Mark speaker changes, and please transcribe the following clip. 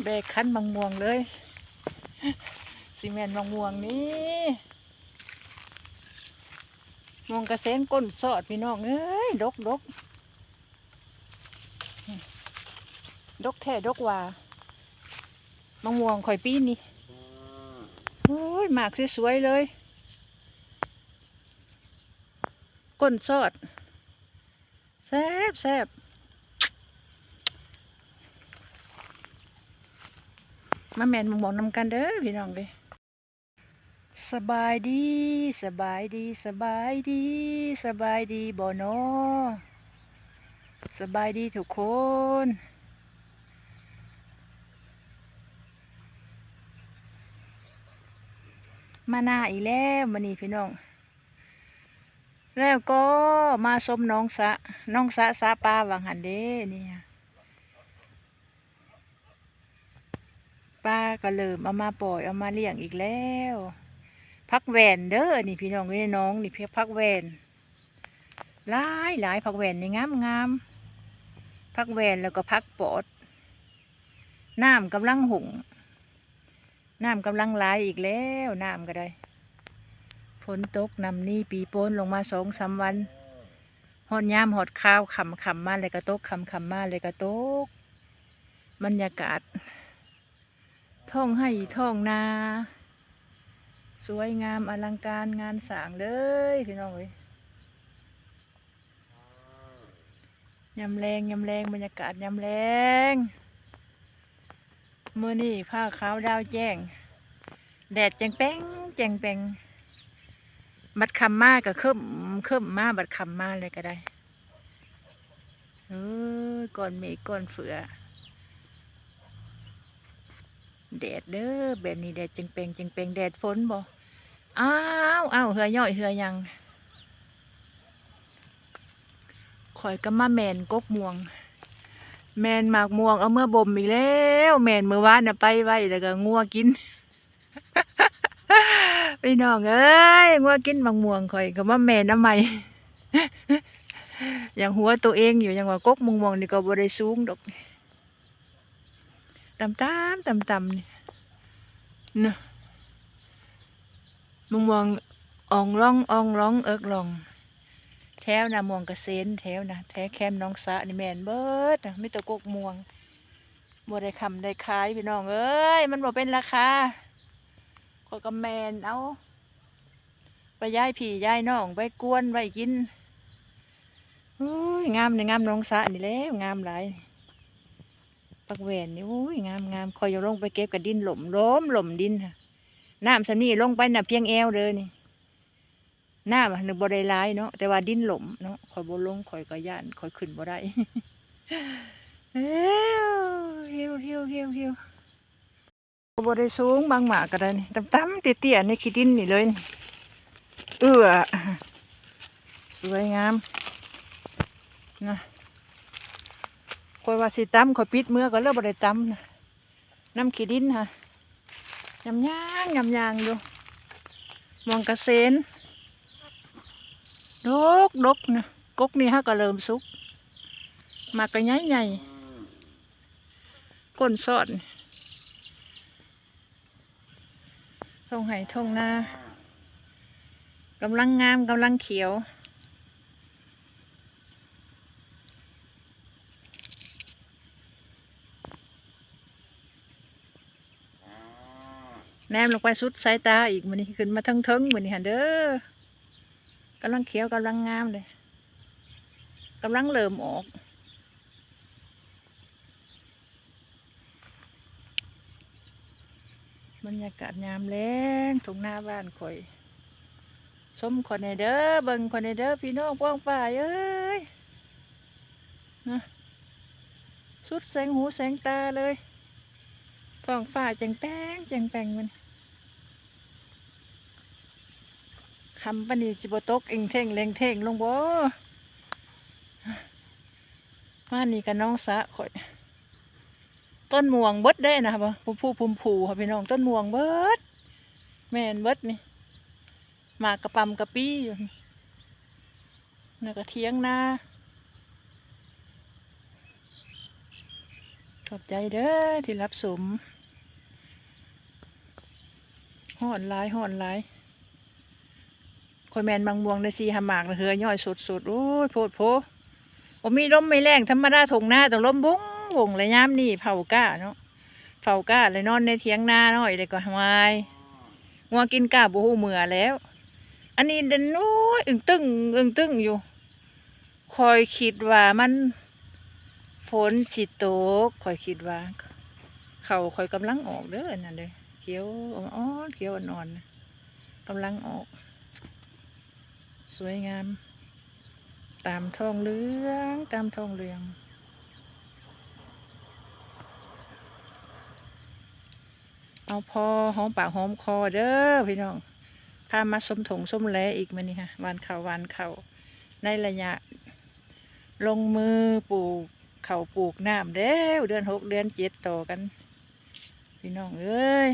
Speaker 1: แบกคั้นบางม่วงเลยซีเมนต์บางม่วงนี่ม่วงกระเซ็นก้นสอดพี่น้องเอ้ยดกดกดกแท้ดกว่าบางม่วงข่อยปีนี่โอ้ยหมากสวยๆเลย ก้นสอดแซ่บแซ่บ มาแมนมองมองนำกันเด้อพี่น้องเลยสบายดี สบายดี สบายดี สบายดีบ่นอสบายดีทุกคนมาหน้าอีกแล้วมันนี่พี่น้อง แล้วก็มาชมน้องสะน้องสะสาปลาวังหันเด้นี่ฮะ ปลาก็เริ่มเอามาปล่อยเอามาเลี้ยงอีกแล้วพักแวนเด้อนี่พี่น้องนี่น้องนี่เพียพักแวนหลายหลายพักแวนนี่งามงามพักแวนแล้วก็พักปอดน้ำกำลังหุงน้ำกำลังไหลอีกแล้วน้ำก็ได้ฝนตกนำนี่ปีโป้นลงมาสองสามวันหอดยามหอดข้าวขำขำมาเลยกระตกขำขำมาเลยกระตกบรรยากาศ ท้องให้ท้องนา สวยงามอลังการงานสร้างเลยพี่น้องเอ้ยยำแรงยำแรงบรรยากาศยำแรงเมื่อนี่ผ้าขาวดาวแจ้ง แดดแจงแป้งแจงแป้งบัดคำมาก็ขึ้มขึ้มมาบัดคำมาเลยก็ได้เออก่อนเมฆก่อนเฟือ แดดเด้อแบบนี้แดดจังเปงจังเปงแดดฝนบ่อ้าวอ้าวเหือย่อยเหือยังข่อยก็มาแมนกกม่วง แมนหมากม่วงเอาเมื่อบ่มอีกแล้วแมนเมื่อวานน่ะไปไว้แล้วก็งัวกินพี่น้องเอ้ยงัวกินบางม่วงข่อยก็มาแม่น้ำใหม่อย่างหัวตัวเองอยู่อย่างว่ากกมงม่วงนี่ก็บ่ได้สูงดอก ต่ำตามต่ำต่ำนี่นะมงม่วงอองร้องอองร้องเอิกร้อง แถวนะม่วงกระเซ็นแถวนะแถวแคมน้องสะนี่แมนเบิดนะไม่ตะกกม่วงบ่ได้คำได้ขายพี่น้องเอ้ยมันบ่เป็นราคาข้อยก็แมนเอาไปย้ายผีย้ายน้องไปกวนไว้กินอ้ยงามเนี่ยงามน้องสะนี่แล้วงามหลาย ปักแหวนนี่โอ้ยงามงามคอยอย่าลงไปเก็บกับดินหล่มล้มหล่มดินค่ะน้ำสำนี่ลงไปน่ะเพียงแอวเลยนี่น้ำหนึ่งบ่ได้หลายเนาะแต่ว่าดินหล่มเนาะคอยบ่ลงคอยก็ย่านคอยขึ้นบ่ได้เฮียวเฮียวเฮียวเฮียวบได้สูงบางหมากก็ได้นี่ต่ำๆเตี้ยๆในขี้ดินนี่เลยเอื้อสวยงามนะ คอยว่าสิตำคอยปิดเมื่อก็เลิกบ่ได้ตำนะน้ำขี้ดินค่ะยำย่างยำยางอยู่มองกระเซนดกดกนะกกนี่ฮะก็เริ่มสุก มากก็ใหญ่ใหญ่ก้นสอดทงไห่ทงนากำลังงามกำลังเขียว แนมลงไปสุดสายตาอีกมันนี่ขึ้นมาทั้งเทิงมันนี่หันเด้อกำลังเขียวกำลังงามเลยกำลังเริ่มออก บรรยากาศยามแล้งตรงหน้าบ้านข่อยสมคนในเด้อเบิ่งคนในเด้อพี่น้องป้องป่ายเอ้ยนะสุดแสงหูแสงตาเลย ท้องฟ้าแจงแป้งแจงแป้งมันคำปนีสิบตกเองเท่งแรงเท่งลงบ่มานี่กับน้องสะข่อย ต้นม่วงเบิดได้นะครับผู้ผู้ภูมผูค่ะพี่น้องต้นม่วงเบิด แม่นเบิดนี่ มากระปำกระปี้อยู่นี่กระเทียงนาขอบใจเด้อที่รับสม ห่อนหลายห่อนหลายคอยแมนบางบวงในซีหามากนะเหือย่อยสุดสุดโอ้ยโพดโพผมมีล้มไม่แรงธรรมดาทงหน้าต้องลมบุ้งบงเลยย้ำนี่เผาก้าเนาะเผาก้าเลยนอนในเทียงหน้าหน่อยเลยก็วายงัวกินก้าบูหูเมือแล้ว อันนี้เดนโอ้ยอึ้งตึงอึ้งตึงอยู่ คอยคิดว่ามันฝนสิตกคอยคิดว่า เขาคอยกำลังออกเด้อนั่นเลย เขียวอ่อนเขียวอ่อนๆนกำลังออก สวยงาม ตามทองเหลืองตามทองเหลือง เอาพอหอมปากหอมคอเด้อพี่น้องพามาสมถงสมแลอีกมานี่ค่ะวานเขาววานเขาในระยะ ลงมือปลูกเขาปลูกน้ำเด้วเดือนหกเดือนเจ็ดต่อกัน พี่น้องเอ้ย